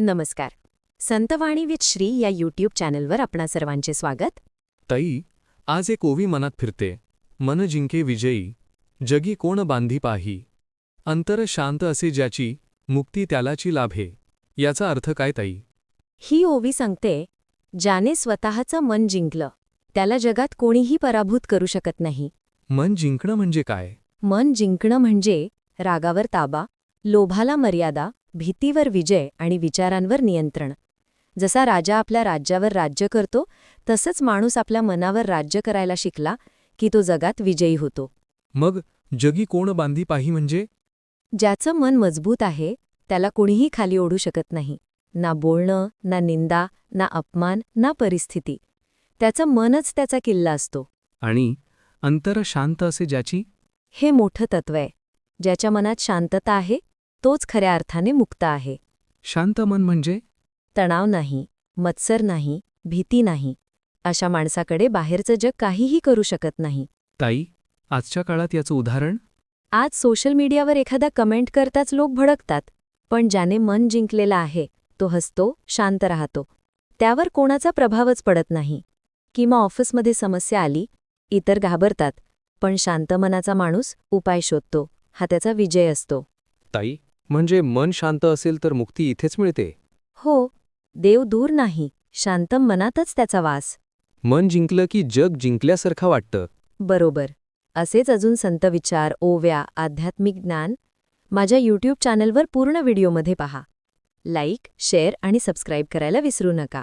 नमस्कार. संतवाणी विथ श्री या यूट्यूब चॅनलवर आपणा सर्वांचे स्वागत. ताई आज एक ओवी मनात फिरते. मन जिंके विजयी जगी कोण बांधी पाही. अंतर शांत असे ज्याची मुक्ती त्यालाची लाभे याचा अर्थ काय ताई? ही ओवी सांगते ज्याने स्वतःचं मन जिंकलं त्याला जगात कोणीही पराभूत करू शकत नाही. मन जिंकणं म्हणजे काय? मन जिंकणं म्हणजे रागावर ताबा लोभाला मर्यादा भीतीवर विजय आणि विचारांवर नियंत्रण. जसा राजा आपल्या राज्यावर राज्य करतो तसंच माणूस आपल्या मनावर राज्य करायला शिकला की तो जगात विजयी होतो. मग जगी कोण बांधी पाही म्हणजे? ज्याचं मन मजबूत आहे त्याला कोणीही खाली ओढू शकत नाही. ना बोलणं ना निंदा ना अपमान ना परिस्थिती. त्याचं मनच त्याचा किल्ला असतो. आणि अंतर शांत असे ज्याची? हे मोठं तत्व आहे. ज्याच्या मनात शांतता आहे तोच खऱ्या अर्थाने मुक्त आहे. शांत मन म्हणजे? तणाव नाही मत्सर नाही भीती नाही. अशा माणसाकडे बाहेरचं जग काहीही करू शकत नाही. ताई आजच्या काळात याचं उदाहरण? आज सोशल मीडियावर एखादा कमेंट करताच लोक भडकतात पण ज्याने मन जिंकलेला आहे तो हसतो शांत राहतो. त्यावर कोणाचा प्रभावच पडत नाही. किंवा ऑफिसमध्ये समस्या आली इतर घाबरतात पण शांत मनाचा माणूस उपाय शोधतो हा त्याचा विजय असतो. ताई म्हणजे मन शांत असेल तर मुक्ती इथेच मिळते. हो देव दूर नाही शांतम मनातच त्याचा वास. मन जिंकलं की जग जिंकल्यासारखं वाटतं. बरोबर. असेच अजून संत विचार ओव्या आध्यात्मिक ज्ञान माझ्या यूट्यूब चॅनलवर पूर्ण व्हिडिओमध्ये पहा. लाईक शेअर आणि सबस्क्राईब करायला विसरू नका.